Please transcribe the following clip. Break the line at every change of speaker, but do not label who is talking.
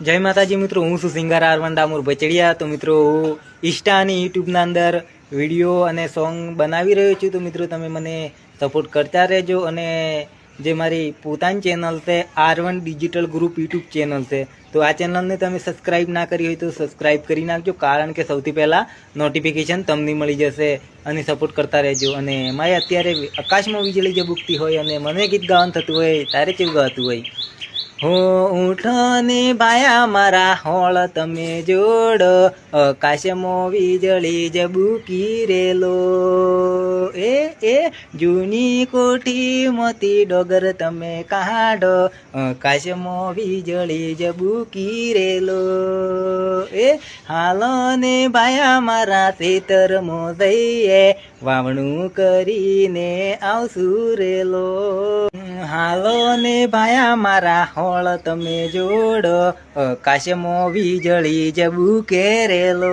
જય માતાજી મિત્રો, હું છું સિંગર આરવન ડામોર બચડિયા તો મિત્રો, હું ઇન્સ્ટા યુટ્યુબના અંદર વીડિયો અને સોંગ બનાવી રહ્યો છું. તો મિત્રો, તમે મને સપોર્ટ કરતા રહેજો અને જે મારી પોતાની ચેનલ છે R one digital group YouTube channel છે, તો આ ચેનલને તમે સબસ્ક્રાઇબ ના કરી હોય તો સબસ્ક્રાઈબ કરી નાખજો, કારણ કે સૌથી પહેલાં નોટિફિકેશન તમને મળી જશે અને સપોર્ટ કરતા રહેજો. અને મારે અત્યારે આકાશમાં વીજળી જે બુકતી હોય અને મને ગીત ગાવાનું થતું હોય, તારે કેવું ગાતું હોય? હો ઊંઠને બાયા મારા હોળ તમે જોડ. આકાશમાં વીજળી જબુકી રેલો. એ એ, જૂની કોઠી મોતી ડોગર તમે કાઢો. આકાશમાં વીજળી જબુકી રેલો. એ હાલો ને બાયા મારા તેતર મો દઈએ વાવણું કરીને આવશું રેલો. હાલો ને ભાયા મારા હોળ તમે જોડો. આકાશમાં વીજળી જબુ કેરેલો